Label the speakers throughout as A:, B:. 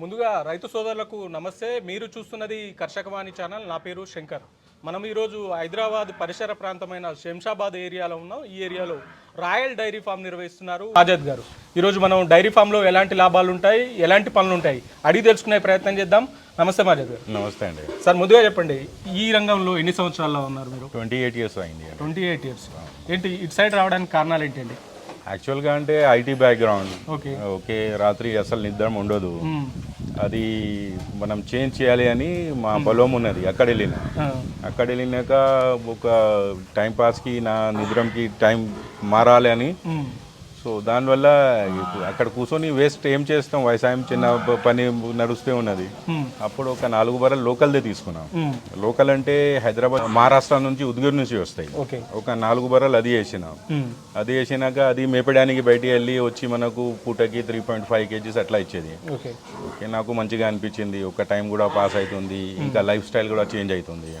A: ముందుగా రైతు సోదరులకు నమస్తే. మీరు చూస్తున్నది కర్షకవాణి ఛానల్. నా పేరు శంకర్. మనం ఈరోజు హైదరాబాద్ పరిసర ప్రాంతమైన శంషాబాద్ ఏరియాలో ఉన్నాం. ఈ ఏరియాలో రాయల్ డైరీ ఫామ్ నిర్వహిస్తున్నారు ఆజాద్ గారు. ఈరోజు మనం డైరీ ఫామ్లో ఎలాంటి లాభాలు ఉంటాయి ఎలాంటి పనులు ఉంటాయి అడిగి తెలుసుకునే ప్రయత్నం చేద్దాం. నమస్తే మాజాద్ గారు.
B: నమస్తే అండి.
A: సార్ ముందుగా చెప్పండి ఈ రంగంలో ఎన్ని సంవత్సరాల్లో ఉన్నారు మీరు?
B: ట్వంటీ ఎయిట్ ఇయర్స్ అయింది.
A: Twenty eight years. ఏంటి ఇటు సైడ్ రావడానికి కారణాలు ఏంటండి?
B: యాక్చువల్గా అంటే ఐటీ బ్యాక్గ్రౌండ్.
A: ఓకే.
B: ఓకే రాత్రి అసలు నిద్ర ఉండదు. అది మనం చేంజ్ చేయాలి అని మా పొలం ఉన్నది అక్కడ వెళ్ళిన. అక్కడ వెళ్ళినాక ఒక టైం పాస్కి నా నిద్రంకి టైం మారాలి అని. సో దానివల్ల అక్కడ కూర్చొని వేస్ట్ ఏం చేస్తాం? వ్యవసాయం చిన్న పని నడుస్తూ ఉన్నది. అప్పుడు ఒక నాలుగు బర్రెలు లోకల్దే తీసుకున్నాం. లోకల్ అంటే హైదరాబాద్ మహారాష్ట్ర నుంచి ఉద్గిర్ నుంచి వస్తాయి. ఒక నాలుగు బర్రెలు అది వేసినాం. అది వేసినాక అది మేపడానికి బయటికి వెళ్ళి వచ్చి మనకు పూటకి త్రీ పాయింట్ ఫైవ్ కేజీస్ అట్లా ఇచ్చేది.
A: ఓకే.
B: నాకు మంచిగా అనిపించింది. ఒక టైం కూడా పాస్ అవుతుంది ఇంకా లైఫ్ స్టైల్ కూడా చేంజ్ అవుతుంది.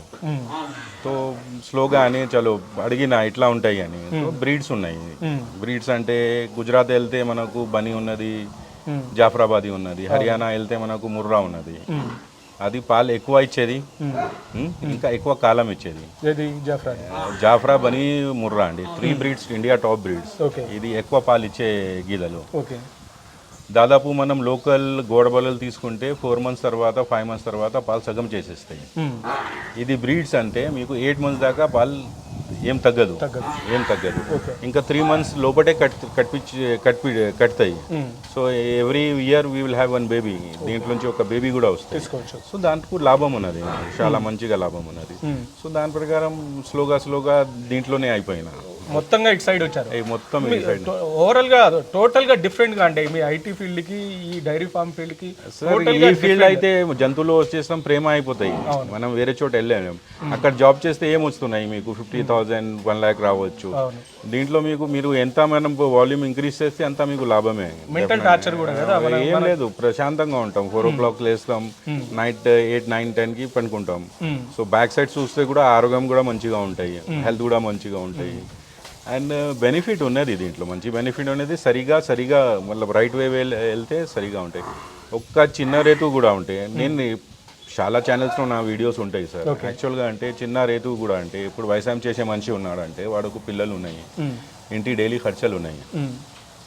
B: సో స్లోగా అని చలో అడిగిన ఇట్లా ఉంటాయి అని. బ్రీడ్స్ ఉన్నాయి. బ్రీడ్స్ అంటే గుజరాత్ వెళ్తే మనకు బనీ ఉన్నది
A: మ్మ్.
B: జాఫరాబాదీ ఉన్నది హర్యానా వెళ్తే మనకు ముర్రా ఉన్నది.
A: మ్మ్.
B: అది పాలు ఎక్కువ ఇచ్చేది. ఉమ్, ఇంకా ఎక్కువ కాలం ఇచ్చేది. జాఫ్రా? బనీ ముర్రా అండి. Three breeds India top breeds ఇది ఎక్కువ పాలు ఇచ్చే గీదలు
A: ఓకే
B: దాదాపు మనం లోకల్ గోడబలలు తీసుకుంటే ఫోర్ మంత్స్ తర్వాత ఫైవ్ మంత్స్ తర్వాత పాలు సగం చేసేస్తాయి. ఇది బ్రీడ్స్ అంటే మీకు ఎయిట్ మంత్స్ దాకా పాలు ఏం తగ్గదు. ఏం తగ్గదు. ఇంకా త్రీ మంత్స్ లోపటే కట్ కట్తాయి
A: మ్మ్.
B: So every year we will have one baby దీంట్లోంచి ఒక బేబీ కూడా వస్తుంది సో దాంట్లో లాభం ఉన్నది. చాలా మంచిగా లాభం ఉన్నది. సో దాని ప్రకారం స్లోగా స్లోగా దీంట్లోనే అయిపోయిన.
A: మొత్తంగా ఇటు సైడ్ వచ్చారు.
B: మొత్తం.
A: ఓవరాల్గా టోటల్గా డిఫరెంట్గా అంటే మీ ఐటీ ఫీల్డ్కి ఈ డైరీ ఫార్మ్
B: ఫీల్డ్కి ఈ ఫీల్డ్ అయితే జంతువులు వచ్చేస్తాం ప్రేమ అయిపోతాయి. మనం వేరే చోట వెళ్ళాము అక్కడ జాబ్ చేస్తే ఏం వస్తున్నాయి మీకు? ఫిఫ్టీ థౌసండ్ వన్ ల్యాక్ రావచ్చు. దీంట్లో మీకు మీరు ఎంత మనం వాల్యూమ్ ఇంక్రీజ్ చేస్తే అంత మీకు లాభమే.
A: మెంటల్ టార్చర్ కూడా
B: ఏం లేదు ప్రశాంతంగా ఉంటాం. ఫోర్ ఓ క్లాక్ లేస్తాం. నైట్ ఎయిట్ నైన్ టెన్కి పనుకుంటాం. సో బ్యాక్ సైడ్ చూస్తే కూడా ఆరోగ్యం కూడా మంచిగా ఉంటాయి. హెల్త్ కూడా మంచిగా ఉంటాయి. అండ్ బెనిఫిట్ ఉన్నది దీంట్లో. మంచి బెనిఫిట్ అనేది సరిగా సరిగా మళ్ళీ రైట్ వే వెళ్తే సరిగా ఉంటాయి. ఒక్క చిన్న రేతు కూడా ఉంటాయి. నేను చాలా ఛానల్స్లో నా వీడియోస్ ఉంటాయి సార్ యాక్చువల్గా అంటే చిన్న రేతు కూడా అంటే ఇప్పుడు వ్యవసాయం చేసే మనిషి ఉన్నాడంటే వాడుకు పిల్లలు ఉన్నాయి.
A: మ్మ్.
B: ఇంటి డైలీ ఖర్చులు ఉన్నాయి.
A: మ్మ్.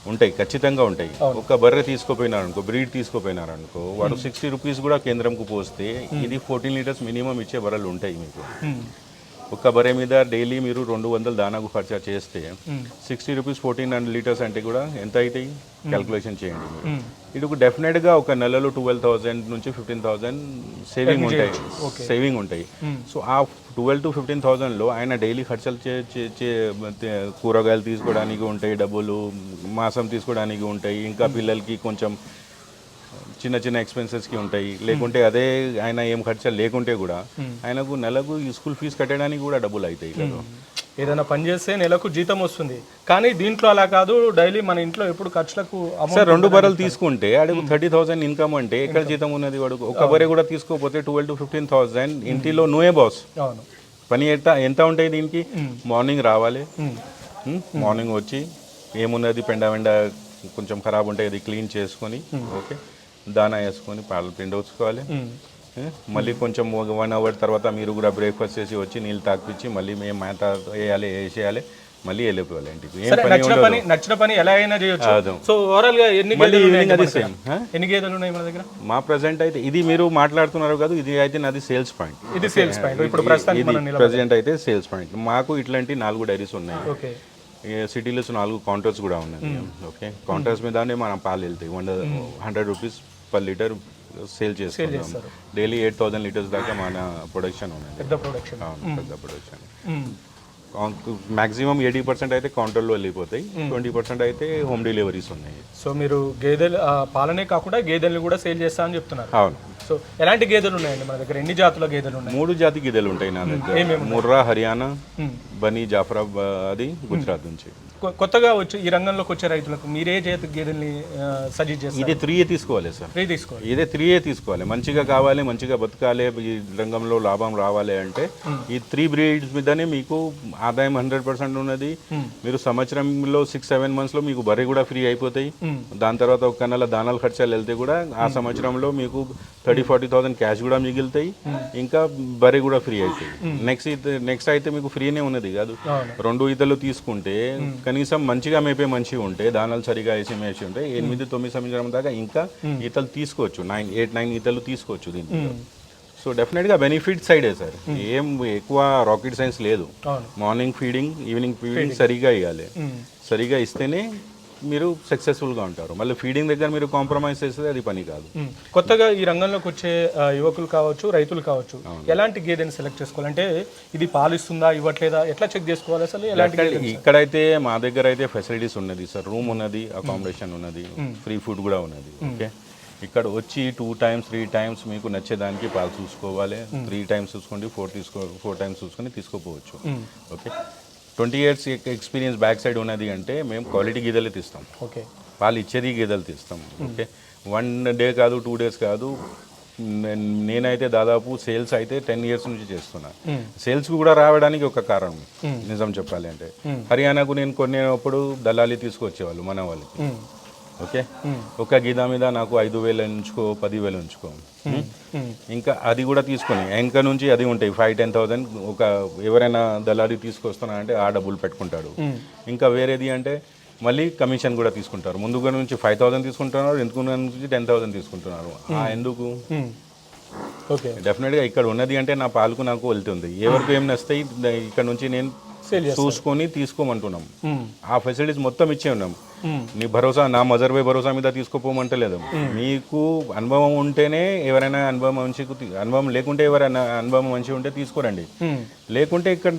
B: ఉంటాయి ఖచ్చితంగా ఉంటాయి. ఒక బర్రె తీసుకోపోయినారు అనుకో బ్రీడ్ తీసుకోపోయినారు అనుకో వాడు సిక్స్టీ రూపీస్ కూడా కేంద్రంకు పోస్తే ఇది ఫోర్టీన్ లీటర్స్ మినిమం ఇచ్చే బర్రెలు ఉంటాయి మీకు. ఒక్క బర్రె మీద డైలీ మీరు రెండు వందల దానాకు ఖర్చు చేస్తే. Sixty rupees fourteen hundred litres అంటే కూడా ఎంత అవుతాయి క్యాల్కులేషన్ చేయండి. ఇది డెఫినెట్గా ఒక నెలలో ట్వెల్వ్ థౌసండ్ నుంచి ఫిఫ్టీన్ థౌసండ్ సేవింగ్ ఉంటాయి. సేవింగ్ ఉంటాయి. సో ఆ ట్వెల్వ్ టు ఫిఫ్టీన్ థౌసండ్లో ఆయన డైలీ ఖర్చులు చే కూరగాయలు తీసుకోవడానికి ఉంటాయి డబ్బులు మాసం తీసుకోవడానికి ఉంటాయి. ఇంకా పిల్లలకి కొంచెం చిన్న చిన్న ఎక్స్పెన్సెస్కి ఉంటాయి. లేకుంటే అదే ఆయన ఏం ఖర్చు లేకుంటే కూడా ఆయనకు నెలకు ఈ స్కూల్ ఫీజు కట్టడానికి కూడా డబ్బులు అవుతాయి
A: ఏదైనా పని చేస్తే నెలకు జీతం వస్తుంది. కానీ దీంట్లో అలా కాదు డైలీ మన ఇంట్లో ఎప్పుడు ఖర్చులకు
B: సార్ రెండు బర్రెలు తీసుకుంటే అడుగు థర్టీ థౌసండ్ ఇన్కమ్ అంటే ఎక్కడ జీతం ఉన్నది వాడు? ఒక బర్రె కూడా తీసుకోకపోతే ట్వెల్వ్ టు ఫిఫ్టీన్ థౌసండ్ ఇంటిలో నువ్వే బాస్ పని ఎంత ఎంత ఉంటాయి దీనికి? మార్నింగ్ రావాలి. మార్నింగ్ వచ్చి ఏమున్నది పెండ వెండ కొంచెం ఖరాబ్ ఉంటాయి అది క్లీన్ చేసుకొని ఓకే. దానా వేసుకొని పాలు
A: మ్మ్.
B: ఏ, మళ్ళీ కొంచెం వన్ అవర్ తర్వాత మీరు కూడా బ్రేక్ఫాస్ట్ చేసి వచ్చి నీళ్ళు తాకిపించి మళ్ళీ మేము మేత వేయాలి వేసేయాలి మళ్ళీ వెళ్ళిపోవాలి ఇంటికి. ఏం
A: సరే
B: పని
A: నచ్చిన పని నచ్చిన పని ఎలా అయినా చేయొచ్చు. సో ఓవరాల్గా ఎన్ని గేదెలు?
B: సేమ్
A: ఎన్ని గేదెలు ఉన్నాయి మన దగ్గర?
B: మా ప్రజెంట్ అయితే ఇది మీరు మాట్లాడుతున్నారు కదా ఇది అయితే నాది సేల్స్ పాయింట్
A: ఇది సేల్స్ పాయింట్ ఇప్పుడు ప్రస్తుతానికి
B: ప్రజెంట్ అయితే సేల్స్ పాయింట్ మాకు ఇట్లాంటి నాలుగు డైరీస్ ఉన్నాయి.
A: ఓకే.
B: సిటీలో నాలుగు కౌంటర్స్ కూడా ఉన్నాయి. ఓకే? కౌంటర్స్ మీదనే మనం పాలు వెళ్తాయి. One hundred rupees per litre sale చేసుకుంటాం
A: చేస్తారు.
B: డైలీ ఎయిట్ థౌసండ్ లీటర్స్ దాకా మన ప్రొడక్షన్ ఉన్నది.
A: పెద్ద ప్రొడక్షన్
B: పెద్ద ప్రొడక్షన్ మాక్సిమం ఎయిటీ పర్సెంట్ అయితే కౌంటర్లో వెళ్ళిపోతాయి. ట్వంటీ పర్సెంట్ అయితే హోమ్ డెలివరీస్ ఉన్నాయి.
A: సో మీరు గేదెలు పాలనే కాకుండా గేదెలను కూడా సేల్ చేస్తా అని చెప్తున్నారు.
B: అవును.
A: సో ఎలాంటి గేదెలు ఉన్నాయండి మన దగ్గర? ఎన్ని జాతుల గేదెలు ఉన్నాయి?
B: మూడు జాతి గిదెలు ఉంటాయి నా దగ్గర. ముర్రా హర్యానా. బనీ జాఫరాబాద్ అది గుజరాత్ నుంచి.
A: కొత్తగా వచ్చి ఈ రంగంలోకి వచ్చే రైతులకు మీరే చేతి గేదెల్ని సజెస్ట్ చేస్తారు?
B: ఇది త్రీ ఏ తీసుకోవాలి సార్.
A: ఫ్రీ తీసుకోవాలి.
B: ఇదే త్రీ ఏ తీసుకోవాలి. మంచిగా కావాలి మంచిగా బతకాలి ఈ రంగంలో లాభం రావాలి అంటే ఈ త్రీ బ్రీడ్స్ మీదనే మీకు ఆదాయం హండ్రెడ్ పర్సెంట్ ఉన్నది. మీరు సంవత్సరంలో సిక్స్ సెవెన్ మంత్స్లో మీకు బర్రె కూడా ఫ్రీ అయిపోతాయి. దాని తర్వాత ఒక నెల దానాల ఖర్చాలు వెళ్తే కూడా ఆ సంవత్సరంలో మీకు థర్టీ ఫార్టీ థౌసండ్ క్యాష్ కూడా మిగులుతాయి. ఇంకా బర్రె కూడా ఫ్రీ అవుతాయి నెక్స్ట్ నెక్స్ట్ అయితే మీకు ఫ్రీనే ఉన్నది కాదు. రెండు ఈతలు తీసుకుంటే కనీసం మంచిగా మేపే మంచిగా ఉంటే దానాలు సరిగా వేసి మేసి ఉంటే ఎనిమిది తొమ్మిది సంవత్సరం దాకా ఇంకా ఈతలు తీసుకోవచ్చు. నైన్ ఎయిట్ నైన్ ఈతలు తీసుకోవచ్చు దీంట్లో సో డెఫినెట్గా బెనిఫిట్ సైడే సార్. ఏం ఎక్కువ రాకెట్ సైన్స్ లేదు. మార్నింగ్ ఫీడింగ్ ఈవినింగ్ ఫీడింగ్ సరిగా ఇవ్వాలి సరిగా ఇస్తేనే మీరు సక్సెస్ఫుల్గా ఉంటారు. మళ్ళీ ఫీడింగ్ దగ్గర మీరు కాంప్రమైజ్ చేస్తే అది పని కాదు.
A: కొత్తగా ఈ రంగంలోకి వచ్చే యువకులు కావచ్చు రైతులు కావచ్చు ఎలాంటి గేదెని సెలెక్ట్ చేసుకోవాలి? అంటే ఇది పాలిస్తుందా ఇవ్వట్లేదా? ఎట్లా చెక్ చేసుకోవాలి అసలు? ఎలాంటి
B: ఇక్కడ- ఇక్కడైతే మా దగ్గర అయితే ఫెసిలిటీస్ ఉన్నది సార్. రూమ్ ఉన్నది అకామిడేషన్ ఉన్నది ఫ్రీ ఫుడ్ కూడా ఉన్నది. ఓకే ఇక్కడ వచ్చి టూ టైమ్స్ త్రీ టైమ్స్ మీకు నచ్చేదానికి పాలు చూసుకోవాలి. త్రీ టైమ్స్ చూసుకోండి ఫోర్ తీసుకో ఫోర్ టైమ్స్ చూసుకొని తీసుకోపోవచ్చు. Okay twenty years experience back side ఉన్నది అంటే మేము క్వాలిటీ గీదలు తీస్తాం.
A: ఓకే.
B: పాలు ఇచ్చేది గేదెలు తీస్తాం. ఓకే. వన్ డే కాదు టూ డేస్ కాదు నేనైతే దాదాపు సేల్స్ అయితే టెన్ ఇయర్స్ నుంచి చేస్తున్నా. సేల్స్ కూడా రావడానికి ఒక కారణం నిజం చెప్పాలి అంటే. హర్యానాకు నేను కొనేటప్పుడు దళాలి తీసుకొచ్చేవాళ్ళు మన వాళ్ళకి. ఓకే. ఒక గీదా మీద నాకు ఐదు వేలు ఉంచుకో పదివేలు ఉంచుకో ఇంకా అది కూడా తీసుకొని వెనక నుంచి అది ఉంటాయి. ఫైవ్ టెన్ థౌసండ్ ఒక ఎవరైనా దళారి తీసుకొస్తున్నా అంటే ఆ డబ్బులు పెట్టుకుంటాడు. ఇంకా వేరేది అంటే మళ్ళీ కమిషన్ కూడా తీసుకుంటారు. ముందుగా నుంచి ఫైవ్ థౌసండ్ తీసుకుంటున్నారు ఎందుకు నుంచి టెన్ థౌసండ్ తీసుకుంటున్నారు. ఎందుకు?
A: ఓకే
B: డెఫినెట్గా ఇక్కడ ఉన్నది అంటే నా పాలకు నాకు వెళ్తుంది ఎవరికి ఏం నస్తాయి ఇక్కడ నుంచి నేను చూసుకొని తీసుకోమంటున్నాం. ఆ ఫెసిలిటీస్ మొత్తం ఇచ్చే ఉన్నాం నీ భరోసా నా మదర్ వే భరోసా మీద తీసుకోపోమంటలేదు మీకు అనుభవం ఉంటేనే ఎవరైనా అనుభవం మంచి అనుభవం లేకుంటే ఎవరైనా అనుభవం మంచి ఉంటే తీసుకోరండి లేకుంటే ఇక్కడ.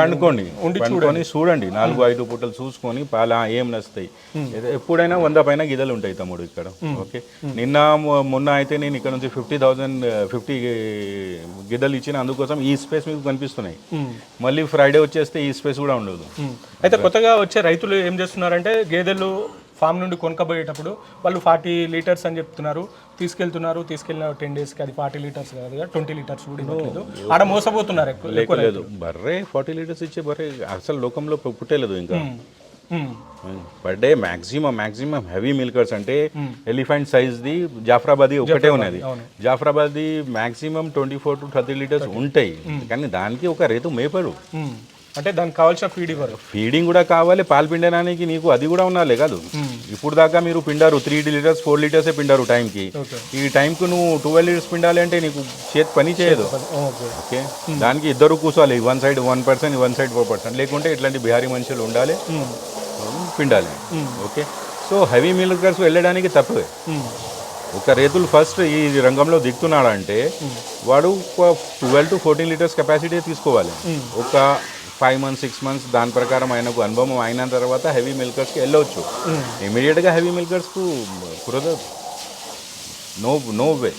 B: పండుకోండి పండుకొని చూడండి. నాలుగు ఐదు పూటలు చూసుకొని పాల ఏం నస్తాయి ఎప్పుడైనా వంద పైన గిదలు ఉంటాయి తమ్ముడు ఇక్కడ. ఓకే? నిన్న మొన్న అయితే నేను ఇక్కడ నుంచి ఫిఫ్టీ థౌసండ్ ఫిఫ్టీ గిద్దలు ఇచ్చిన అందుకోసం ఈ స్పేస్ మీకు కనిపిస్తున్నాయి. మళ్ళీ ఫ్రైడే వచ్చేస్తే ఈ స్పేస్ కూడా ఉండదు.
A: అయితే కొత్తగా వచ్చే రైతులు ఏం చేస్తున్నారంటే గేదెలు ఫామ్ నుండి కొనుక్కపోయేటప్పుడు వాళ్ళు ఫార్టీ లీటర్స్ అని చెప్తున్నారు. తీసుకెళ్తున్నారు. తీసుకెళ్ళిన టెన్ డేస్కి అది ఫార్టీ లీటర్స్ కాదు ట్వంటీ లీటర్స్ కూడా ఇవ్వట్లేదు. ఆడ మోసపోతున్నారు ఎక్కువ
B: లేదు. బర్రే ఫార్టీ లీటర్స్ ఇచ్చే బర్రే అసలు లోకంలో పుట్టలేదు ఇంకా. Per day maximum maximum heavy milkers అంటే ఎలిఫెంట్ సైజ్ ది జాఫ్రాబాదీ ఒకటే ఉన్నది. Jafrabadi maximum twenty four to thirty litres ఉంటాయి. కానీ దానికి ఒక రేటు మేపడు.
A: అంటే దానికి కావాల్సిన ఫీడ్ ఇవ్వరు.
B: ఫీడింగ్ కూడా కావాలి పాలు పిండడానికి నీకు అది కూడా ఉండాలి కాదు. ఇప్పుడు దాకా మీరు పిండారు త్రీ లీటర్స్ ఫోర్ లీటర్సే పిండారు టైంకి ఈ టైంకు నువ్వు ట్వెల్వ్ లీటర్స్ పిండాలి అంటే నీకు చేతి పని చేయదు.
A: ఓకే
B: ఓకే దానికి ఇద్దరు కూర్చోవాలి one side one percent one side four percent లేకుంటే ఇట్లాంటి బిహారీ మనుషులు ఉండాలి పిండాలి. ఓకే సో హెవీ మిల్కర్స్ వెళ్ళడానికి తప్పే. ఒక రైతులు ఫస్ట్ ఈ రంగంలో దిగుతున్నాడంటే వాడు twelve to fourteen litres capacity తీసుకోవాలి. ఒక ఫైవ్ మంత్స్ సిక్స్ మంత్స్ దాని ప్రకారం ఆయనకు అనుభవం అయిన తర్వాత హెవీ మిల్కర్స్కి వెళ్ళవచ్చు ఇమీడియట్గా హెవీ మిల్కర్స్కు కుదరదు. నో నో వే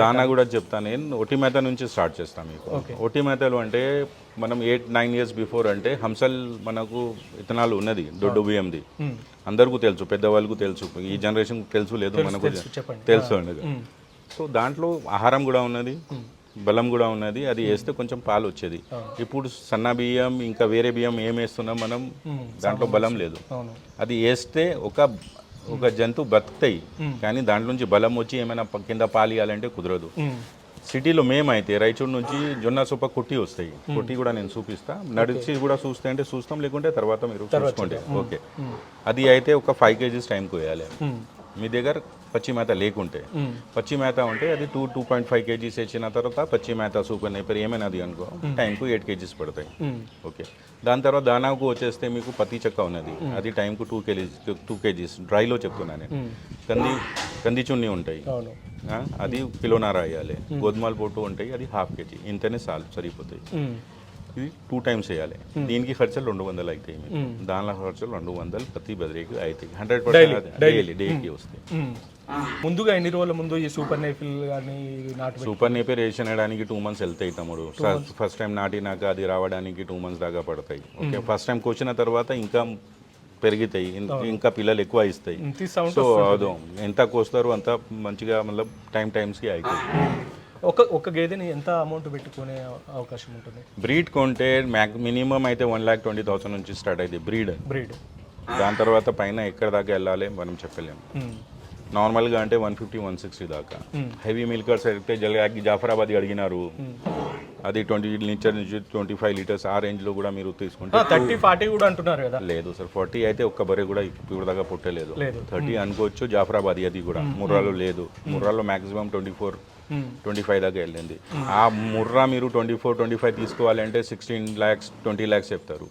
A: దానా
B: కూడా చెప్తాను. నేను ఒటి మేత నుంచి స్టార్ట్ చేస్తాను మీకు. ఒటి మేతలు అంటే మనం ఎయిట్ నైన్ ఇయర్స్ బిఫోర్ అంటే హంసల్ మనకు ఇతనాలు ఉన్నది దొడ్డు బియ్యంది. అందరికీ తెలుసు పెద్దవాళ్ళకు తెలుసు. ఈ జనరేషన్ తెలుసు లేదు మనకు తెలుసు అండి సో దాంట్లో ఆహారం కూడా ఉన్నది. బలం కూడా ఉన్నది. అది వేస్తే కొంచెం పాలు వచ్చేది. ఇప్పుడు సన్న బియ్యం ఇంకా వేరే బియ్యం ఏం వేస్తున్నాం మనం? దాంట్లో బలం లేదు. అది వేస్తే ఒక ఒక జంతువు బతుకుతాయి. కానీ దాంట్లో నుంచి బలం వచ్చి ఏమైనా కింద పాలియాలంటే కుదరదు.
A: మ్మ్.
B: సిటీలో మేమైతే రైచూరు నుంచి జొన్న సొప్ప కుట్టి వస్తాయి. కుట్టి కూడా నేను చూపిస్తా. నడిచి కూడా చూస్తే అంటే చూస్తాం. లేకుంటే తర్వాత మీరు చూసుకోండి. ఓకే. అది అయితే ఒక ఫైవ్ కేజీస్ టైంకి వేయాలి. మీ దగ్గర పచ్చి మేత లేకుంటే. పచ్చి మేత ఉంటే అది two two point five kgs ఇచ్చిన తర్వాత పచ్చి మేత సూపర్ నేపర్ ఏమైనా అది అనుకో. టైంకు ఎయిట్ కేజీస్ పడతాయి. ఓకే. దాని తర్వాత దానాకు వచ్చేస్తే మీకు పత్తి చెక్క ఉన్నది. అది టైంకు టూ కేజీస్ టూ కేజీస్. డ్రైలో చెప్తున్నాను నేను. కంది కంది చున్ని ఉంటాయి. అది కిలోనార వేయాలి. గోధుమల పొట్టు ఉంటాయి. అది హాఫ్ కేజీ. ఇంతనే సాల్ సరిపోతాయి. ఇది టూ టైమ్స్ వేయాలి దీనికి ఖర్చులు రెండు వందలు అవుతాయి. మీకు దానిలో ఖర్చులు రెండు వందలు ప్రతి బదిలీకి అవుతాయి. హండ్రెడ్ పర్సెంట్ డైలీ డేకి వస్తాయి.
A: మ్మ్. ముందుగా ఎన్ని రోజుల ముందు ఈ సూపర్ నైఫిల్ కానీ నాటు
B: సూపర్ నేపేర్ వేసినడానికి టూ మంత్స్ వెళ్తాయి తమ్ముడు. ఫస్ట్ టైం నాటినాక అది రావడానికి టూ మంత్స్ దాకా పడతాయి. ఓకే ఫస్ట్ టైం కోసిన తర్వాత ఇంకా పెరుగుతాయి. ఇంకా పిల్లలు ఎక్కువ ఇస్తాయి. సో అదో ఎంత కోస్తారు అంత మంచిగా మళ్ళీ టైం టైమ్స్కి అవుతుంది
A: ఒక ఒక గేదెని ఎంత అమౌంట్ పెట్టుకునే అవకాశం ఉంటుంది?
B: బ్రీడ్ కొంటే మినిమం అయితే వన్ ల్యాక్ ట్వంటీ థౌసండ్ నుంచి స్టార్ట్ అవుతుంది బ్రీడ్.
A: బ్రీడ్.
B: దాని తర్వాత పైన ఎక్కడ దాకా వెళ్ళాలి మనం చెప్పలేము. నార్మల్గా అంటే వన్ ఫిఫ్టీ వన్ సిక్స్టీ దాకా. హెవీ మిల్కర్స్ అయితే జల్గా జాఫరాబాద్ అడిగినారు. అది ట్వంటీ లీటర్ నుంచి ట్వంటీ ఫైవ్ లీటర్స్ ఆ రేంజ్లో కూడా మీరు తీసుకుంటే
A: థర్టీ ఫార్టీ కూడా అంటున్నారు కదా?
B: లేదు సార్ ఫార్టీ అయితే ఒక్క బర్రె కూడా ఇప్పుడు దాకా పుట్టలేదు.
A: లేదు.
B: థర్టీ అనుకోవచ్చు జాఫరాబాద్ అది కూడా. ముర్రాలో లేదు. ముర్రాలో maximum twenty four twenty five దాకా వెళ్ళింది. ఆ ముర్రా మీరు ట్వంటీ ఫోర్ ట్వంటీ ఫైవ్ తీసుకోవాలంటే సిక్స్టీన్ ల్యాక్స్ ట్వంటీ ల్యాక్స్ చెప్తారు.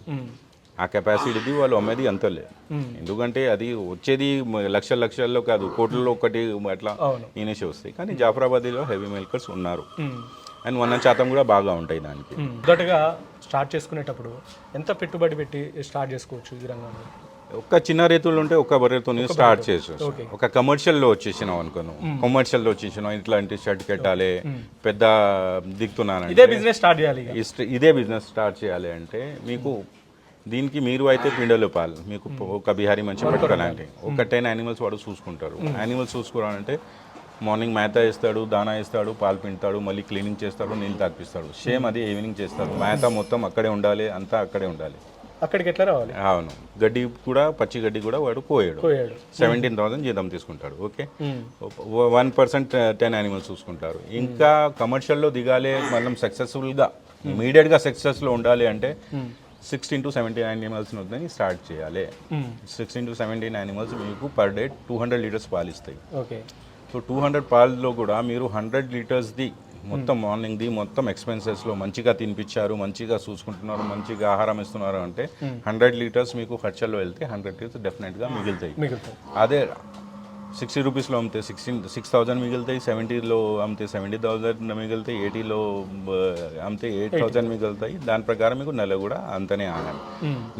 B: ఆ కెపాసిటీది వాళ్ళు అమ్మేది అంతలే ఎందుకంటే అది వచ్చేది లక్షల లక్షల్లో కాదు కోట్లలో ఒకటి అట్లా. ఈనేసి వస్తాయి. కానీ జాఫరాబాద్లో హెవీ మిల్కర్స్ ఉన్నారు. అండ్ వన్ శాతం కూడా బాగా ఉంటాయి దానికి.
A: మొదటగా స్టార్ట్ చేసుకునేటప్పుడు ఎంత పెట్టుబడి పెట్టి స్టార్ట్ చేసుకోవచ్చు ఈ రంగంలో?
B: ఒక్క చిన్న రైతులు ఉంటే ఒక్క బర్రెతో స్టార్ట్
A: ఓకే.
B: ఒక కమర్షియల్లో వచ్చేసినావు అనుకోను. కమర్షియల్లో వచ్చేసినావు ఇట్లాంటి షర్ట్ కట్టాలి పెద్ద దిగుతున్నాను
A: ఇదే బిజినెస్ స్టార్ట్ చేయాలి
B: ఇదే బిజినెస్ స్టార్ట్ చేయాలి అంటే మీకు దీనికి మీరు అయితే పిండలు పాలు. మీకు ఒక బిహారీ మంచి పట్టుకోవాలంటే ఒక టెన్ యానిమల్స్ వాడు చూసుకుంటారు. యానిమల్స్ చూసుకోవాలంటే మార్నింగ్ మేత ఇస్తాడు దానా ఇస్తాడు పాలు పిండుతాడు మళ్ళీ క్లీనింగ్ చేస్తాడు నీళ్ళు తాగిపిస్తాడు. సేమ్ అది ఈవినింగ్ చేస్తాడు మేత మొత్తం అక్కడే ఉండాలి అంతా అక్కడే ఉండాలి.
A: అక్కడికి ఎట్లా రావాలి?
B: అవును. గడ్డి కూడా పచ్చి గడ్డి కూడా వాడు పోయాడు.
A: పోయాడు.
B: సెవెంటీన్ థౌసండ్ జీతం తీసుకుంటాడు. Okay. One percent ten animals చూసుకుంటారు. ఇంకా కమర్షియల్లో దిగాలి మనం సక్సెస్ఫుల్గా ఇమీడియట్గా సక్సెస్లో ఉండాలి అంటే సిక్స్టీన్ టు సెవెంటీన్ యానిమల్స్ వద్దని స్టార్ట్ చేయాలి. సిక్స్టీన్ టు సెవెంటీన్ యానిమల్స్ మీకు per day two hundred litres పాలు ఇస్తాయి.
A: ఓకే
B: సో టూ హండ్రెడ్ పాల్లో కూడా మీరు హండ్రెడ్ లీటర్స్ది మొత్తం మార్నింగ్ది మొత్తం ఎక్స్పెన్సెస్లో మంచిగా తినిపించారు మంచిగా చూసుకుంటున్నారు మంచిగా ఆహారం ఇస్తున్నారు అంటే హండ్రెడ్ లీటర్స్ మీకు ఖర్చులో వెళ్తే హండ్రెడ్ లీటర్స్ డెఫినెట్గా మిగులుతాయి. అదే సిక్స్టీ రూపీస్లో అమ్మితే సిక్స్టీన్ సిక్స్ థౌజండ్ మిగులుతాయి సెవెంటీలో అమ్మితే సెవెంటీ థౌజండ్ మిగులుతాయి ఎయిటీలో అమ్మితే ఎయిట్ థౌజండ్ మిగులుతాయి. దాని ప్రకారం మీకు నెల కూడా అంతనే ఆగాలి.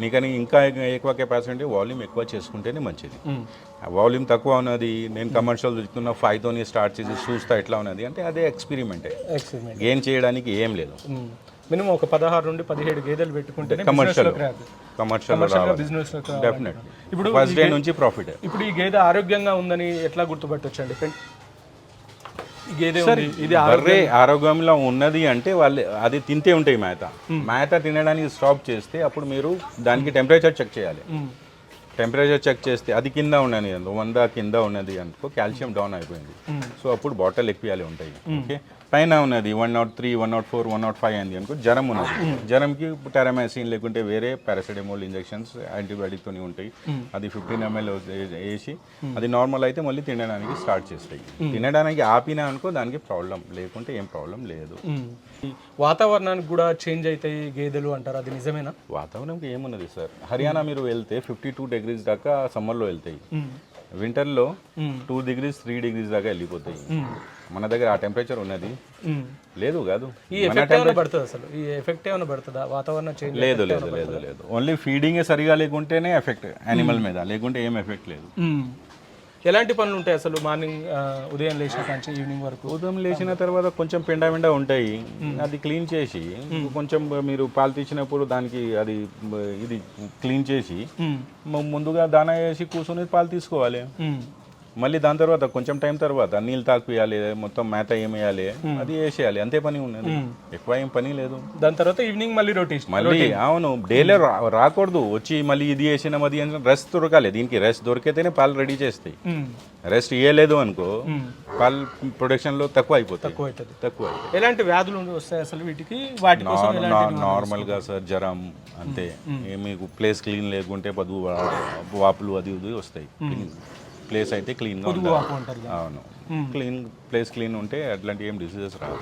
B: నీకని ఇంకా ఎక్కువ కెపాసిటీ వాల్యూమ్ ఎక్కువ చేసుకుంటేనే మంచిది. వాల్యూమ్ తక్కువ ఉన్నది నేను కమర్షియల్ చూస్తున్న ఫైవ్తోని స్టార్ట్ చేసి చూస్తా ఎట్లా ఉన్నది అంటే అదే ఎక్స్పెరిమెంటే
A: ఎక్స్పెరిమెంట్
B: గేమ్ చేయడానికి ఏం లేదు.
A: మినిమం ఒక పదహారు నుండి పదిహేడు గేదెలు పెట్టుకుంటేనే
B: కమర్షియల్. కమర్షియల్. డెఫినెట్
A: ఇప్పుడు
B: ఫస్ట్ డే నుంచి ప్రాఫిట్
A: ఇప్పుడు ఈ గేదె ఆరోగ్యంగా ఉందని ఎట్లా గుర్తుపట్టొచ్చండి? గేదె ఇది
B: బర్రె ఆరోగ్యంలో ఉన్నది అంటే వాళ్ళు అది తింటే ఉంటాయి మేత. మేత తినడానికి స్టాప్ చేస్తే అప్పుడు మీరు దానికి టెంపరేచర్ చెక్ చేయాలి. టెంపరేచర్ చెక్ చేస్తే అది కింద ఉన్నది వంద కింద ఉన్నది అనుకో కాల్షియం డౌన్ అయిపోయింది. సో అప్పుడు బాటిల్ ఎక్కియాలి ఉంటాయి. ఓకే పైన ఉన్నది one nought three one nought four one nought five అయింది అనుకో జ్వరం ఉన్నది. జ్వరంకి టెరమాసిన్ లేకుంటే వేరే పారాసిటమోల్ ఇంజెక్షన్స్ యాంటీబయాటిక్తో ఉంటాయి. అది ఫిఫ్టీన్ ఎంఎల్ వేసి అది నార్మల్ అయితే మళ్ళీ తినడానికి స్టార్ట్ చేస్తాయి. తినడానికి ఆపినా అనుకో దానికి ప్రాబ్లం లేకుంటే ఏం ప్రాబ్లం లేదు.
A: వాతావరణానికి కూడా చేంజ్ అవుతాయి గేదెలు అంటారు అది నిజమేనా?
B: వాతావరణంకి ఏమున్నది సార్? హర్యానా మీరు వెళ్తే ఫిఫ్టీ టూ డిగ్రీస్ దాకా సమ్మర్లో వెళ్తాయి. వింటర్లో. టూ డిగ్రీస్ త్రీ డిగ్రీస్ దాకా వెళ్ళిపోతాయి. మన దగ్గర ఆ టెంపరేచర్ ఉన్నది. లేదు కాదు.
A: ఈ ఎఫెక్ట్ ఏమైనా పడుతుంది అసలు? ఈ ఎఫెక్ట్ ఏమైనా పడుతుందా? వాతావరణం చేంజ్
B: లేదు లేదు లేదు లేదు. ఓన్లీ ఫీడింగ్ సరిగా లేకుంటేనే ఎఫెక్ట్ యానిమల్ మీద లేకుంటే ఏం ఎఫెక్ట్ లేదు.
A: ఎలాంటి పనులు ఉంటాయి అసలు మార్నింగ్ ఉదయం లేచిన కాంచి ఈవినింగ్ వరకు?
B: ఉదయం లేచిన తర్వాత కొంచెం పెండ మెండ ఉంటాయి. అది క్లీన్ చేసి కొంచెం మీరు పాలు తీసినప్పుడు దానికి అది ఇది క్లీన్ చేసి ముందుగా దానా వేసి కూర్చొని పాలు తీసుకోవాలి. మళ్ళీ దాని తర్వాత కొంచెం టైం తర్వాత నీళ్ళు తాకిపియాలి మొత్తం మేత ఏమేయాలి అది వేసేయాలి. అంతే పని ఉన్నది. ఎక్కువ ఏం పని లేదు.
A: దాని తర్వాత ఈవినింగ్ మళ్ళీ రొటీన్
B: మళ్ళీ అవును డైలీ రాకూడదు. వచ్చి మళ్ళీ ఇది వేసినాం అది రెస్ట్ దొరకాలి. దీనికి రెస్ట్ దొరికితేనే పాలు రెడీ చేస్తాయి. రెస్ట్ ఇవ్వలేదు అనుకో పాలు ప్రొడక్షన్లో తక్కువ అయిపోతాయి.
A: ఎక్కువ అవుతుంది
B: తక్కువ
A: ఎలాంటి వ్యాధులు వస్తాయి అసలు వీటికి? వాటి
B: నార్మల్గా సార్ జ్వరం అంతే. మీకు ప్లేస్ క్లీన్ లేకుంటే పదువు వాపులు అది ఇది వస్తాయి. ప్లేస్ అయితే క్లీన్గా ఉండాలి
A: వాపు అంటారు కదా.
B: అవును క్లీన్ ప్లేస్ క్లీన్ ఉంటే అట్లాంటి ఏం డిసీజెస్ రావు.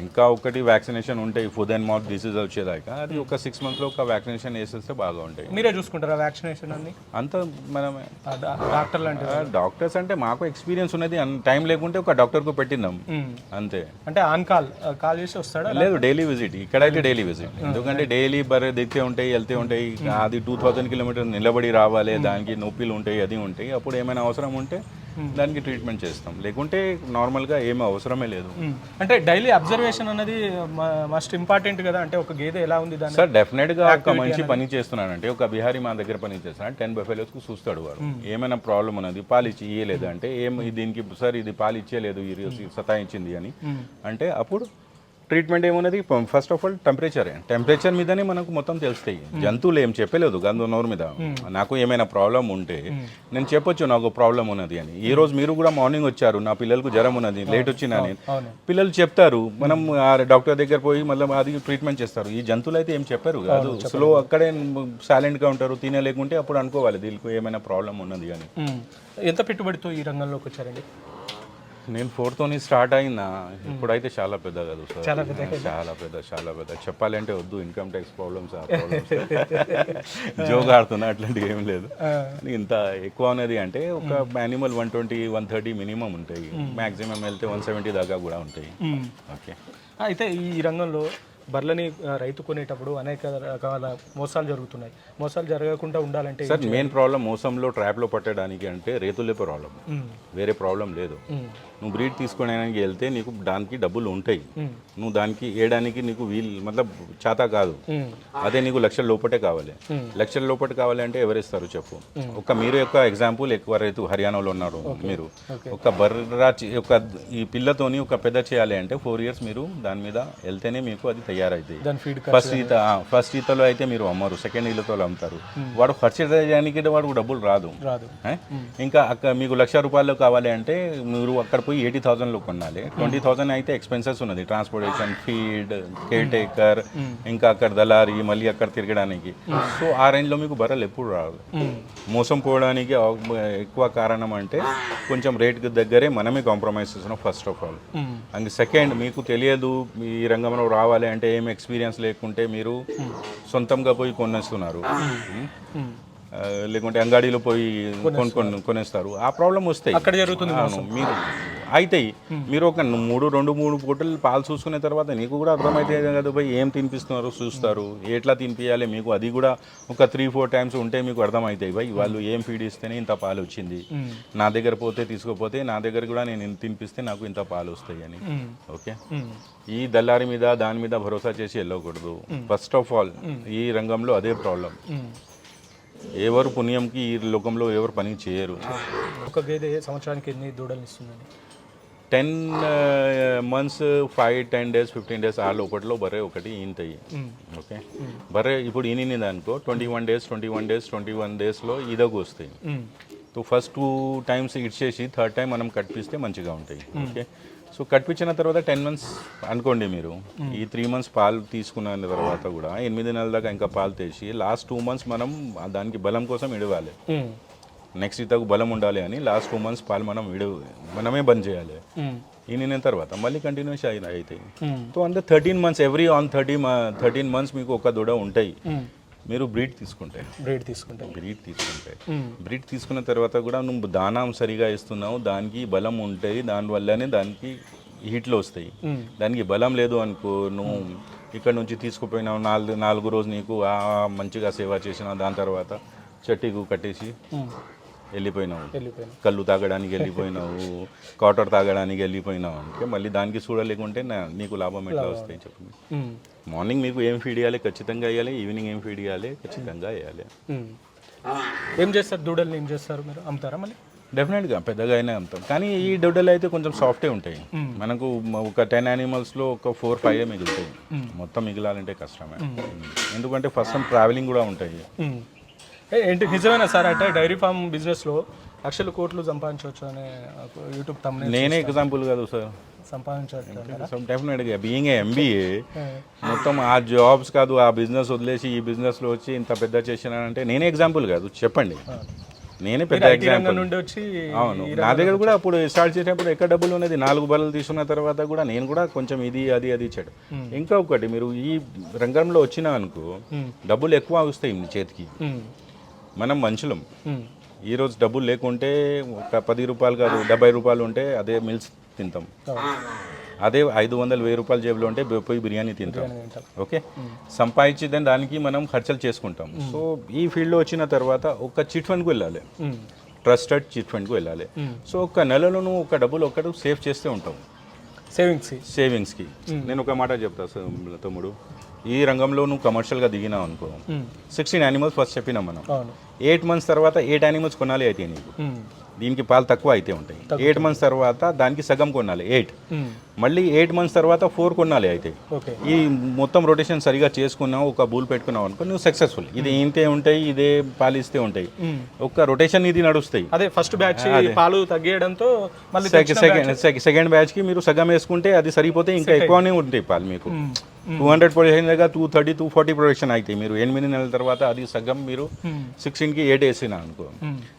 B: ఇంకా ఒకటి వ్యాక్సినేషన్ ఉంటాయి ఫుడ్ అండ్ మౌత్ డిసీజ్ వచ్చేదాకా అది ఒక సిక్స్ మంత్స్లో ఒక వ్యాక్సినేషన్ వేసేస్తే బాగా ఉంటాయి.
A: మీరే చూసుకుంటారా వ్యాక్సినేషన్ అన్ని?
B: అంత మనమే.
A: ఆ డా- డాక్టర్ లాంటి
B: డాక్టర్స్ అంటే మాకు ఎక్స్పీరియన్స్ ఉన్నది టైం లేకుంటే ఒక డాక్టర్కు పెట్టినాం
A: ఉమ్.
B: అంతే.
A: అంటే ఆన్ కాల్ కాల్ చేసి వస్తాడా
B: లేదు డైలీ విజిట్ ఇక్కడైతే డైలీ విజిట్ ఎందుకంటే డైలీ బర్రె దిగితే ఉంటాయి వెళ్తే ఉంటాయి. అది టూ థౌజండ్ కిలోమీటర్ నిలబడి రావాలి దానికి నొప్పిలు ఉంటాయి అది ఉంటాయి. అప్పుడు ఏమైనా అవసరం ఉంటే దానికి ట్రీట్మెంట్ చేస్తాం. లేకుంటే నార్మల్గా ఏం అవసరమే లేదు.
A: మ్మ్. అంటే డైలీ అబ్జర్వేషన్ అన్నది మస్ట్ ఇంపార్టెంట్ కదా? అంటే ఒక గేదె ఎలా ఉంది దాని
B: సార్ డెఫినెట్గా ఒక మంచి పని చేస్తున్నానంటే ఒక బిహారీ మా దగ్గర పని చేస్తున్నాడు టెన్ బఫెలోస్కు చూస్తాడు వాడు. ఏమైనా ప్రాబ్లం ఉన్నది పాలు ఇచ్చి ఇయ్యలేదు అంటే ఏం దీనికి సార్ ఇది పాలు ఇచ్చేయలేదు ఈ రోజు సతాయించింది అని. అంటే అప్పుడు ట్రీట్మెంట్ ఏమున్నది? First of all temperature temperature మీదనే మనకు మొత్తం తెలుస్తాయి. జంతువులు ఏం చెప్పలేదు. గంధ నోరు మీద. నాకు ఏమైనా ప్రాబ్లం ఉంటే నేను చెప్పొచ్చు నాకు ప్రాబ్లం ఉన్నది అని. ఈ రోజు మీరు కూడా మార్నింగ్ వచ్చారు. నా పిల్లలకు జ్వరం ఉన్నది. లేట్ వచ్చినా నేను. పిల్లలు చెప్తారు. మనం ఆ డాక్టర్ దగ్గర పోయి మళ్ళీ అది ట్రీట్మెంట్ చేస్తారు. ఈ జంతువులు అయితే ఏం చెప్పారు కాదు. స్లో అక్కడే సైలెంట్గా ఉంటారు. తినలేకుంటే అప్పుడు అనుకోవాలి. దీనికి ఏమైనా ప్రాబ్లం ఉన్నది అని.
A: ఎంత పెట్టుబడితో ఈ రంగంలోకి వచ్చారండి?
B: నేను ఫోర్తోని స్టార్ట్ అయినా ఇప్పుడైతే చాలా పెద్ద కాదు సార్.
A: చాలా పెద్ద
B: చాలా పెద్ద చాలా పెద్ద. చెప్పాలంటే వద్దు ఇన్కమ్ ట్యాక్స్ ప్రాబ్లమ్స్ జోగా ఆడుతున్నా అట్లాంటివి ఏం లేదు. ఇంత ఎక్కువ ఉన్నది అంటే ఒక animal one twenty one thirty minimum ఉంటాయి. మాక్సిమం వెళ్తే వన్ సెవెంటీ దాకా కూడా ఉంటాయి. ఓకే.
A: అయితే ఈ రంగంలో బర్లని రైతు కొనేటప్పుడు అనేక రకాల మోసాలు జరుగుతున్నాయి. మోసాలు జరగకుండా ఉండాలంటే
B: సార్ మెయిన్ ప్రాబ్లం మోసంలో ట్రాప్లో పట్టడానికి అంటే రేతులే ప్రాబ్లం. వేరే ప్రాబ్లం లేదు. నువ్వు బ్రీడ్ తీసుకోవడానికి వెళ్తే నీకు దానికి డబ్బులు ఉంటాయి. నువ్వు దానికి వేయడానికి నీకు వీల్ మతలబ్ చాతా కాదు. అదే నీకు లక్షల లోపటే కావాలి. లక్షల లోపట కావాలంటే ఎవరిస్తారు చెప్పు? ఒక మీరు యొక్క ఎగ్జాంపుల్ ఎక్కువ రైతు హర్యానాలో ఉన్నారు మీరు. ఒక బర్రా ఒక ఈ పిల్లతోని ఒక పెద్ద చేయాలి అంటే ఫోర్ ఇయర్స్ మీరు దాని మీద వెళ్తేనే మీకు అది
A: ఫీడ్
B: ఫస్ట్ ఈత ఫస్ట్ ఈతలో అయితే మీరు అమ్మరు సెకండ్ ఈతలో అమ్ముతారు. వాడు ఖర్చు చేయడానికి వాడు డబ్బులు రాదు? ఇంకా అక్కడ మీకు లక్ష రూపాయలు కావాలి అంటే మీరు అక్కడ పోయి ఎయిటీ థౌసండ్లో కొనాలి ట్వంటీ థౌసండ్ అయితే ఎక్స్పెన్సెస్ ఉన్నది. ట్రాన్స్పోర్టేషన్ ఫీడ్ కేర్ టేకర్ ఇంకా అక్కడ దళారి మళ్ళీ అక్కడ తిరగడానికి. సో ఆ రేంజ్లో మీకు బర్రెలు ఎప్పుడు రాదు
A: మ్మ్.
B: మోసం పోవడానికి ఎక్కువ కారణం అంటే కొంచెం రేట్కి దగ్గరే మనమే కాంప్రమైజ్ చేస్తున్నాం first of all. And second మీకు తెలియదు ఈ రంగంలో రావాలి అంటే ఏం ఎక్స్పీరియన్స్ లేకుంటే మీరు సొంతంగా పోయి కొనేస్తున్నారు. లేకుంటే అంగడిలో పోయి కొనుక్కొని కొనేస్తారు. ఆ ప్రాబ్లం వస్తాయి.
A: అక్కడ జరుగుతుంది
B: మీరు అవుతాయి మీరు ఒక మూడు రెండు మూడు పూటలు పాలు చూసుకున్న తర్వాత నీకు కూడా అర్థమైతే కదా పోయి ఏం తినిపిస్తున్నారు చూస్తారు. ఎట్లా తినిపించాలి మీకు? అది కూడా ఒక త్రీ ఫోర్ టైమ్స్ ఉంటే మీకు అర్థమవుతాయి భయ్ వాళ్ళు ఏం ఫీడ్ ఇస్తేనే ఇంత పాలు వచ్చింది. నా దగ్గర పోతే తీసుకోపోతే నా దగ్గర కూడా నేను తినిపిస్తే నాకు ఇంత పాలు వస్తాయి అని. ఓకే. ఈ దళారి మీద దాని మీద భరోసా చేసి వెళ్ళకూడదు. ఫస్ట్ ఆఫ్ ఆల్ ఈ రంగంలో అదే ప్రాబ్లం. ఎవరు పుణ్యంకి ఈ లోకంలో ఎవరు పని చేయరు.
A: ఒక గేదె సంవత్సరానికి ఎన్ని దూడలు ఇస్తుందండి?
B: Ten months five ten days fifteen days ఆ లోపట్లో బర్రె ఒకటి ఈంతాయి. ఓకే? బర్రె ఇప్పుడు ఈనింది అనుకో twenty one days twenty one days twenty one డేస్లో ఇదకు వస్తాయి. సో ఫస్ట్ టూ టైమ్స్ ఇచ్చేసి థర్డ్ టైం మనం కట్పిస్తే మంచిగా ఉంటాయి. ఓకే? సో కట్పించిన తర్వాత టెన్ మంత్స్ అనుకోండి మీరు ఈ త్రీ మంత్స్ పాలు తీసుకున్న తర్వాత కూడా ఎనిమిది నెలల దాకా ఇంకా పాలు తెచ్చి లాస్ట్ టూ మంత్స్ మనం దానికి బలం కోసం ఇడవాలి. నెక్స్ట్ ఇతకు బలం ఉండాలి అని లాస్ట్ టూ మంత్స్ పాలు మనం విడు మనమే బంద్ చేయాలి
A: మ్మ్.
B: ఈయన తర్వాత మళ్ళీ కంటిన్యూస్ అయిన
A: మ్మ్.
B: సో అంతే thirteen months every on thirty thirteen months మీకు ఒక దూడ ఉంటాయి. మీరు బ్రీడ్ తీసుకుంటే
A: బ్రీడ్ తీసుకుంటాం
B: బ్రీడ్ తీసుకుంటే. బ్రీడ్ తీసుకున్న తర్వాత కూడా నువ్వు దానం సరిగా ఇస్తున్నావు దానికి బలం ఉంటుంది దానివల్లనే దానికి హీట్లు వస్తాయి. దానికి బలం లేదు అనుకో నువ్వు ఇక్కడ నుంచి తీసుకుపోయినావు నాలుగు నాలుగు రోజు నీకు మంచిగా సేవ చేసినావు దాని తర్వాత చెట్టుకు కట్టేసి. వెళ్ళిపోయినావు.
A: వెళ్ళిపోయాను
B: కళ్ళు తాగడానికి వెళ్ళిపోయినావు కాటర్ తాగడానికి వెళ్ళిపోయినావు అంటే మళ్ళీ దానికి చూడలేకుంటే నీకు లాభం ఎట్లా వస్తాయి చెప్పండి. మార్నింగ్ మీకు ఏం ఫీడ్ ఇవ్వాలి ఖచ్చితంగా ఇవ్వాలి ఈవినింగ్ ఏం ఫీడ్ ఇవ్వాలి ఖచ్చితంగా
A: మ్మ్. ఏం చేస్తారు? దూడల్ని ఏం చేస్తారు మీరు? అమ్ముతారా మళ్ళీ?
B: డెఫినెట్గా పెద్దగా అయినా అమ్ముతాం. కానీ ఈ దొడ్డలు అయితే కొంచెం సాఫ్టే ఉంటాయి. మనకు ఒక టెన్ యానిమల్స్లో ఒక ఫోర్ ఫైవ్ మిగులుతాయి. మొత్తం మిగిలాలంటే కష్టమే. ఎందుకంటే ఫస్ట్ టైం ట్రావెలింగ్ కూడా ఉంటాయి.
A: ఏంటి నిజమేనా సార్? అంటే డైరీ ఫార్మ్ బిజినెస్లో లక్షల కోట్లు సంపాదించవచ్చు అనే యూట్యూబ్ తమ్ముని
B: నేనే ఎగ్జాంపుల్ కాదు సార్.
A: సంపాదించవచ్చు
B: డెఫినెట్గా బీయింగ్ ఎంబీఏ మొత్తం ఆ జాబ్స్ కాదు ఆ బిజినెస్ వదిలేసి ఈ బిజినెస్లో వచ్చి ఇంత పెద్ద చేసినానంటే నేనే ఎగ్జాంపుల్ కాదు చెప్పండి. నేనే పెద్ద ఎగ్జాంపుల్
A: నుండి వచ్చి
B: అవును. నా దగ్గర కూడా అప్పుడు స్టార్ట్ చేసినప్పుడు ఎక్కడ డబ్బులు ఉన్నది? నాలుగు బల్లలు తీసుకున్న తర్వాత కూడా నేను కూడా కొంచెం ఇది అది అది ఇచ్చాడు. ఇంకా ఒకటి మీరు ఈ రంగంలో వచ్చినా అనుకో డబ్బులు ఎక్కువ వస్తాయి మీ చేతికి. మనం మనుషులం.
A: మ్మ్.
B: ఈ రోజు డబ్బులు లేకుంటే ఒక పది రూపాయలు కాదు డెబ్బై రూపాయలు ఉంటే అదే మిల్స్ తింటాం. అదే ఐదు వందలు వెయ్యి రూపాయలు జేబులో ఉంటే పోయి బిర్యానీ తింటాం. ఓకే? సంపాదించి దానికి మనం ఖర్చులు చేసుకుంటాం. సో ఈ ఫీల్డ్లో వచ్చిన తర్వాత ఒక చిట్ ఫండ్కి వెళ్ళాలి. ట్రస్టెడ్ చిట్ ఫండ్కి వెళ్ళాలి. సో ఒక నెలలో నువ్వు ఒక డబ్బులు ఒక్కడు సేవ్ చేస్తే ఉంటావు.
A: సేవింగ్స్
B: సేవింగ్స్కి. నేను ఒక మాట చెప్తా సార్ తమ్ముడు. ఈ రంగంలో నువ్వు కమర్షియల్గా దిగినావు అనుకో. సిక్స్టీన్ యానిమల్స్ ఫస్ట్ చెప్పినాం మనం. ఎయిట్ మంత్స్ తర్వాత ఎయిట్ యానిమల్స్ కొనాలి అయితే నీకు. దీనికి పాలు తక్కువ అయితే ఉంటాయి. ఎయిట్ మంత్స్ తర్వాత దానికి సగం కొనాలి. ఎయిట్. మళ్ళీ ఎయిట్ మంత్స్ తర్వాత ఫోర్ కొనాలి అయితే.
A: ఓకే.
B: ఈ మొత్తం రొటేషన్ సరిగా చేసుకున్నావు ఒక బూల్ పెట్టుకున్నావు అనుకో నువ్వు సక్సెస్ఫుల్ ఇది ఇంతే ఉంటాయి ఇదే పాలిస్తే ఉంటాయి. ఒక్క రొటేషన్ ఇది నడుస్తాయి.
A: అదే ఫస్ట్ బ్యాచ్ పాలు తగ్గేయడంతో మళ్ళీ
B: సెకండ్ బ్యాచ్కి మీరు సగం వేసుకుంటే అది సరిపోతే ఇంకా ఎక్కువనే ఉంటాయి పాలు మీకు. టూ హండ్రెడ్ ప్రొడక్షన్ దగ్గర two thirty two forty production అవుతాయి మీరు ఎనిమిది నెలల తర్వాత అది సగం మీరు సిక్స్టీన్కి ఎయిట్ వేసిన అనుకో.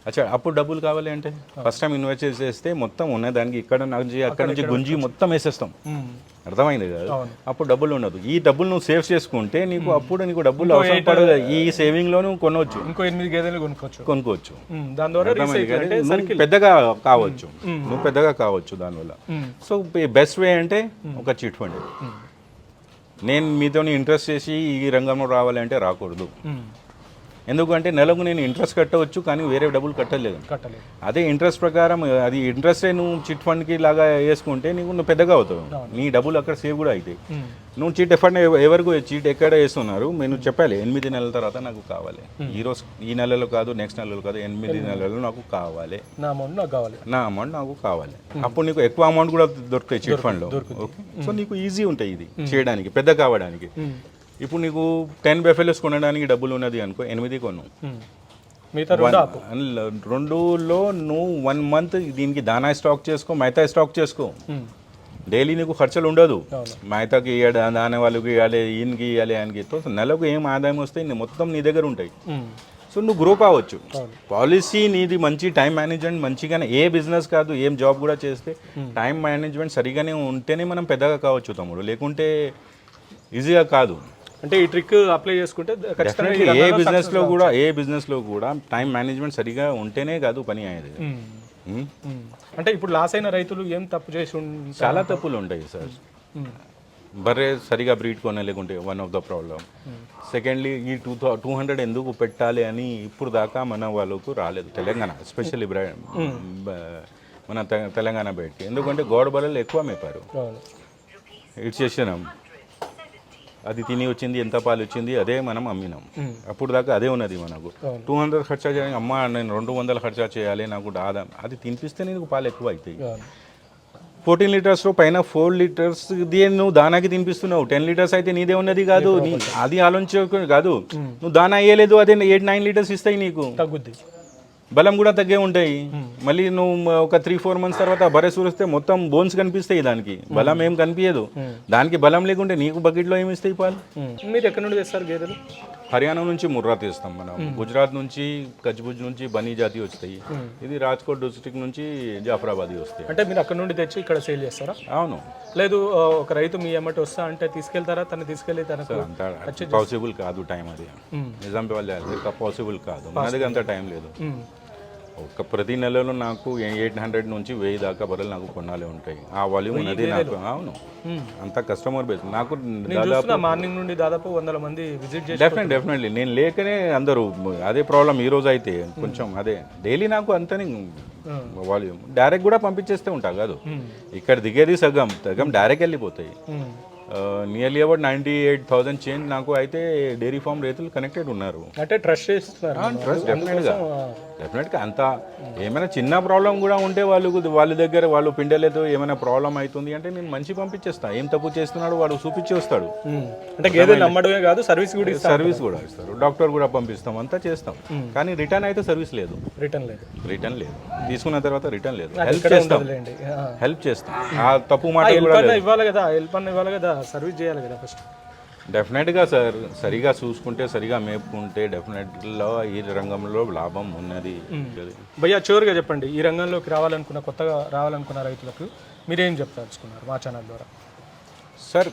B: అచ్చా అప్పుడు డబ్బులు కావాలి అంటే? ఫస్ట్ టైం ఇన్వెస్ట్ చేస్తే మొత్తం ఉన్న దానికి ఇక్కడ నుంచి అక్కడ నుంచి గుంజి మొత్తం వేసేస్తాం అర్థమైంది కదా? అప్పుడు డబ్బులు ఉండదు. ఈ డబ్బులు నువ్వు సేవ్ చేసుకుంటే నీకు అప్పుడు నీకు డబ్బులు అవసరం పడదు. ఈ సేవింగ్లో నువ్వు కొనవచ్చు.
A: ఇంకో ఎనిమిది గేదెలు కొనుక్కోవచ్చు.
B: కొనుక్కోవచ్చు.
A: దాని ద్వారా
B: పెద్దగా కావచ్చు. నువ్వు పెద్దగా కావచ్చు దానివల్ల సో బెస్ట్ వే అంటే ఒక చిట్ ఫండ్. నేను మీతో ఇంట్రెస్ట్ చేసి ఈ రంగంలో రావాలంటే రాకూడదు. ఎందుకంటే నెలకు నేను ఇంట్రెస్ట్ కట్టవచ్చు కానీ వేరే డబ్బులు కట్టలేదు.
A: కట్టలేదు.
B: అదే ఇంట్రెస్ట్ ప్రకారం అది ఇంట్రెస్టే నువ్వు చిట్ ఫండ్కి లాగా వేసుకుంటే నీకు నువ్వు పెద్దగా అవుతావు. నీ డబ్బులు అక్కడ సేవ్ కూడా అవుతాయి. నువ్వు చీట్ ఎఫర్ట్ ఎవరికి చీట్ ఎక్కడ వేస్తున్నారు? నేను చెప్పాలి ఎనిమిది నెలల తర్వాత నాకు కావాలి. ఈ రోజు ఈ నెలలో కాదు నెక్స్ట్ నెలలో కాదు ఎనిమిది నెలలు నాకు కావాలి.
A: నా అమౌంట్ నాకు కావాలి.
B: నా అమౌంట్ నాకు కావాలి. అప్పుడు నీకు ఎక్కువ అమౌంట్ కూడా దొరుకుతాయి చీట్ ఫండ్లో. ఓకే? సో నీకు ఈజీ ఉంటాయి ఇది చేయడానికి పెద్ద కావడానికి. ఇప్పుడు నీకు టెన్ బెఫెలోస్ కొనడానికి డబ్బులు ఉన్నది అనుకో ఎనిమిది కొను.
A: మిగతా
B: రెండులో నువ్వు వన్ మంత్ దీనికి దానా స్టాక్ చేసుకో మైతా స్టాక్ చేసుకో. డైలీ నీకు ఖర్చులు ఉండదు. మైతాకి ఇవ్వాలి దాని వాళ్ళకి ఇవ్వాలి ఈయనకి ఇవ్వాలి ఆయనకి నెలకు ఏం ఆదాయం వస్తాయి నీ మొత్తం నీ దగ్గర ఉంటాయి. సో నువ్వు గ్రో కావచ్చు
A: అవును.
B: పాలసీ నీది మంచి టైం మేనేజ్మెంట్ మంచిగానే ఏ బిజినెస్ కాదు ఏం జాబ్ కూడా చేస్తే టైం మేనేజ్మెంట్ సరిగానే ఉంటేనే మనం పెద్దగా కావచ్చు తమ్ముడు లేకుంటే ఈజీగా కాదు
A: అంటే ఈ ట్రిక్ అప్లై చేసుకుంటే ఖచ్చితంగా
B: ఏ
A: బిజినెస్లో.
B: కూడా ఏ బిజినెస్లో కూడా టైం మేనేజ్మెంట్ సరిగా ఉంటేనే కాదు పని అయ్యేది.
A: అంటే ఇప్పుడు లాస్ అయిన రైతులు ఏం తప్పు చేసి
B: చాలా తప్పులు ఉంటాయి సార్. బర్రె సరిగా breed కొనలేకుంటే one of the problem secondly ఈ టూ టూ హండ్రెడ్ ఎందుకు పెట్టాలి అని ఇప్పుడు దాకా మన వాళ్ళకు రాలేదు తెలంగాణ ఎస్పెషల్లీ మన తెలంగాణ బయటికి. ఎందుకంటే గోడ బర్రెలు ఎక్కువ మేపారు. ఇట్స్ చేసినాం అది తిని వచ్చింది ఎంత పాలు వచ్చింది అదే మనం అమ్మినాం. అప్పుడు దాకా అదే ఉన్నది మనకు. టూ హండ్రెడ్ ఖర్చా చేయాలి అమ్మ నేను రెండు వందలు ఖర్చా చేయాలి నాకు ఆదాయం అది తినిపిస్తే నీకు పాలు ఎక్కువ అవుతాయి ఫోర్టీన్ లీటర్స్ పైన ఫోర్ లీటర్స్ నువ్వు దానాకి తినిపిస్తున్నావు. టెన్ లీటర్స్ అయితే నీదే ఉన్నది కాదు. నీ అది ఆలోచించ కాదు. నువ్వు దానా అయ్యలేదు అదే ఎయిట్ నైన్ లీటర్స్ ఇస్తాయి నీకు.
A: తగ్గుద్ది.
B: బలం కూడా తగ్గే ఉంటాయి. మళ్ళీ నువ్వు ఒక త్రీ ఫోర్ మంత్స్ తర్వాత బరే చూస్తే మొత్తం బోన్స్ కనిపిస్తాయి దానికి. బలం ఏం కనిపించదు దానికి బలం లేకుంటే నీకు బకెట్లో ఏమి ఇస్తాయి పాలు.
A: మీరు ఎక్కడి నుండి తెస్తారు గేదెలు?
B: హర్యానా నుంచి ముర్రా తీస్తాం మనం. గుజరాత్ నుంచి కచ్బుజ్ నుంచి బనీ జాతి వస్తాయి. ఇది రాజ్కోట్ డిస్ట్రిక్ట్ నుంచి జాఫరాబాద్ వస్తాయి.
A: అంటే మీరు అక్కడ నుండి తెచ్చి ఇక్కడ సేల్ చేస్తారా?
B: అవును.
A: లేదు ఒక రైతు మీ ఎమ్మటి వస్తా అంటే తీసుకెళ్తారా? తను తీసుకెళ్ళి తనకు
B: పాసిబుల్ కాదు టైం అది. నిజాం వాళ్ళు పాసిబుల్ కాదు. మన దగ్గర అంత టైం లేదు. ఒక ప్రతి నెలలో నాకు ఎయిట్ హండ్రెడ్ నుంచి వెయ్యి దాకా బర్రెలు నాకు కొనాలి ఉంటాయి. ఆ వాల్యూమ్ ఉన్నది నాకు. అవును. అంత కస్టమర్ బేస్. నాకు
A: చూస్తున్నా మార్నింగ్ నుండి దాదాపు వందల మంది విజిట్
B: డెఫినెట్ డెఫినెట్లీ నేను లేకనే అందరూ అదే ప్రాబ్లం ఈ రోజు అయితే. కొంచెం అదే. డైలీ నాకు అంతని వాల్యూమ్. డైరెక్ట్ కూడా పంపించేస్తే ఉంటా కాదు. ఇక్కడ దిగేది సగం. సగం డైరెక్ట్ వెళ్ళిపోతాయి. Nearly about ninety eight thousand change నాకు అయితే డైరీ ఫామ్ రైతులు కనెక్టెడ్ ఉన్నారు.
A: అంటే ట్రస్ట్ చేస్తున్నారు.
B: ట్రస్ట్ డెఫినెట్గా డెఫినెట్గా అంత ఏమైనా చిన్న ప్రాబ్లం కూడా ఉంటే వాళ్ళు వాళ్ళ దగ్గర వాళ్ళు పిండలేదు ఏమైనా ప్రాబ్లం అవుతుంది అంటే నేను మంచి పంపించేస్తా. ఏం తప్పు చేస్తున్నాడు వాడు చూపించి వస్తాడు.
A: అంటే గేదెలు నమ్మడమే కాదు సర్వీస్ కూడా
B: సర్వీస్ కూడా ఇస్తారు. డాక్టర్ కూడా పంపిస్తాం అంతా చేస్తాం. కానీ రిటర్న్ అయితే సర్వీస్ లేదు.
A: రిటర్న్ లేదు.
B: రిటర్న్ లేదు. తీసుకున్న తర్వాత రిటర్న్ లేదు. హెల్ప్ చేస్తాం. హెల్ప్ చేస్తాం. ఆ తప్పు మాట
A: ఇవ్వాలి కదా హెల్ప్ అన్న ఇవ్వాలి కదా. సర్వీస్ చేయాలి కదా ఫస్ట్.
B: డెఫినెట్గా సార్ సరిగా చూసుకుంటే సరిగా మేపుకుంటే డెఫినెట్లో ఈ రంగంలో లాభం ఉన్నది.
A: భయ్యా చివరిగా చెప్పండి ఈ రంగంలోకి రావాలనుకున్న కొత్తగా రావాలనుకున్న రైతులకు మీరేం చెప్తాల్చుకున్నారు మా ఛానల్ ద్వారా?
B: Sir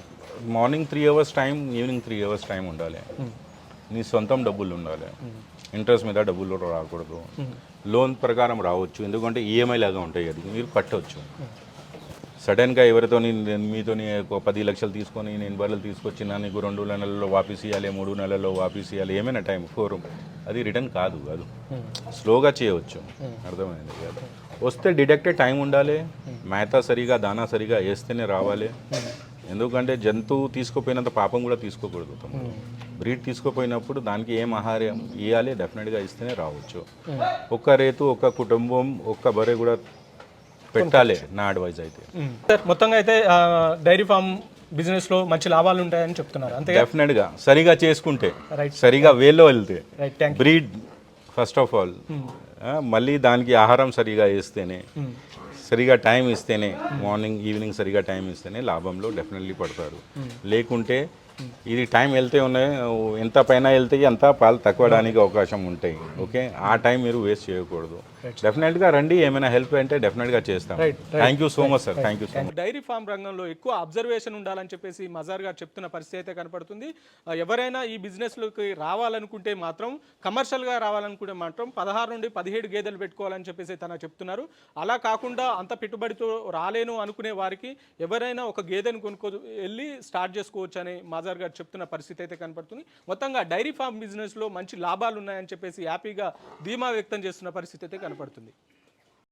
B: morning three hours time evening three hours time ఉండాలి. నీ సొంతం డబ్బులు ఉండాలి. ఇంట్రెస్ట్ మీద డబ్బులు రాకూడదు. లోన్ ప్రకారం రావచ్చు. ఎందుకంటే ఈఎంఐ లాగా ఉంటాయి అది. మీరు కట్టవచ్చు సడన్గా ఎవరితో మీతో ఒక పది లక్షలు తీసుకొని నేను బర్రెలు తీసుకొచ్చిన నీకు రెండు నెలల్లో వాపస్ ఇవ్వాలి మూడు నెలల్లో వాపస్ ఇవ్వాలి ఏమైనా టైం ఫోర్ అది రిటర్న్ కాదు కాదు స్లోగా చేయవచ్చు. అర్థమైంది కదా? వస్తే డిడక్టే టైం ఉండాలి మేత సరిగా దానా సరిగా వేస్తేనే రావాలి. ఎందుకంటే జంతువు తీసుకుపోయినంత పాపం కూడా తీసుకోకూడదు బ్రీడ్ తీసుకుపోయినప్పుడు దానికి ఏం ఆహారం ఇవ్వాలి డెఫినెట్గా ఇస్తేనే రావచ్చు. ఒక్క రేతు ఒక్క కుటుంబం ఒక్క బర్రె కూడా పెట్టాలి. నా అడ్వైజ్ అయితే.
A: సార్ మొత్తంగా అయితే డైరీ ఫామ్ బిజినెస్లో మంచి లాభాలు ఉంటాయని చెప్తున్నారు. అంతే
B: డెఫినెట్గా సరిగా చేసుకుంటే సరిగా వేలో వెళ్తే బ్రీడ్ ఫస్ట్ ఆఫ్ ఆల్ మళ్ళీ దానికి ఆహారం సరిగా వేస్తేనే సరిగా టైం ఇస్తేనే మార్నింగ్ ఈవినింగ్ సరిగా టైం ఇస్తేనే లాభంలో డెఫినెట్లీ పడతారు. లేకుంటే ఇది టైం వెళ్తే ఉన్నాయి ఎంత పైన వెళ్తే అంత పాలు తక్కువడానికి అవకాశం ఉంటాయి. ఓకే? ఆ టైం మీరు వేస్ట్ చేయకూడదు. డెఫినెట్గా రండి ఏమైనా హెల్ప్ అంటే డెఫినెట్గా చేస్తాం. Thank you so much sir thank you so much
A: dairy farm రంగంలో ఎక్కువ అబ్జర్వేషన్ ఉండాలని చెప్పేసి మజార్ గారు చెప్తున్న పరిస్థితి అయితే కనపడుతుంది. ఎవరైనా ఈ బిజినెస్లోకి రావాలనుకుంటే మాత్రం కమర్షియల్గా రావాలనుకుంటే మాత్రం పదహారు నుండి పదిహేడు గేదెలు పెట్టుకోవాలని చెప్పేసి తన చెప్తున్నారు. అలా కాకుండా అంత పెట్టుబడితో రాలేను అనుకునే వారికి ఎవరైనా ఒక గేదెను కొనుక్కో వెళ్ళి స్టార్ట్ చేసుకోవచ్చు అని మజార్ గారు చెప్తున్న పరిస్థితి అయితే కనపడుతుంది. మొత్తంగా డైరీ ఫామ్ బిజినెస్లో మంచి లాభాలు ఉన్నాయని చెప్పేసి హ్యాపీగా ధీమా వ్యక్తం చేస్తున్న పరిస్థితి అయితే కనపడుతుంది.